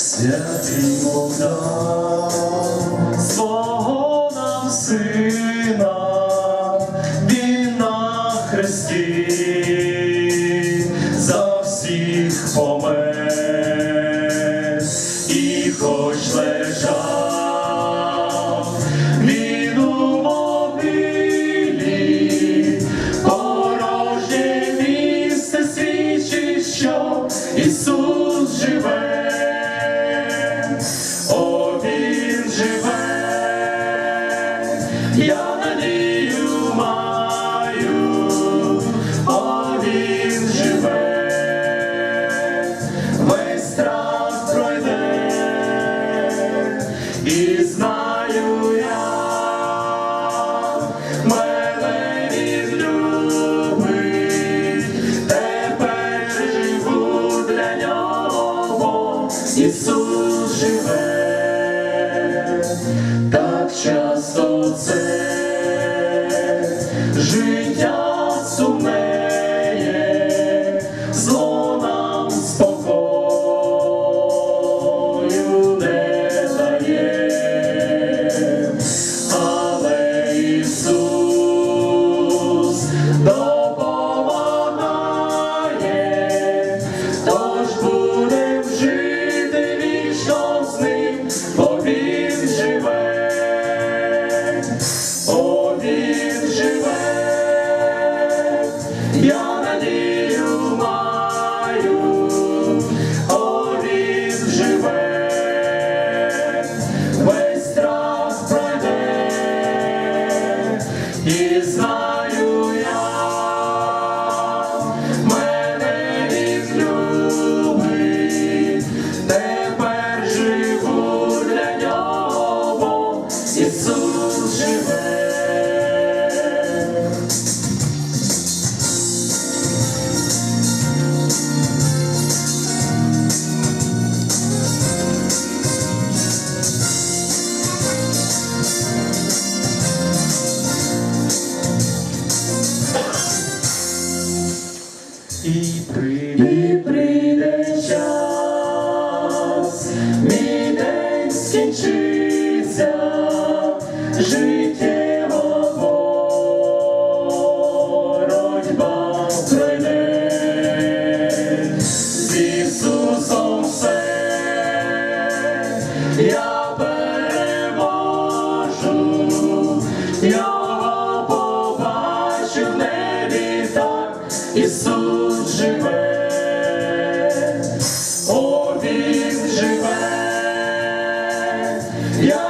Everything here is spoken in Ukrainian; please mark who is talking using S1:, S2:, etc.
S1: святий Богдан, свого нам сина, він на хресті за всіх помер. я надію маю, о він живе, весь страх пройде, і знаю я, мене він любить, тепер живу для нього, Ісус живе. Жив прийде, прийде час, мій день скінчив. тут живе, о, він живе. Я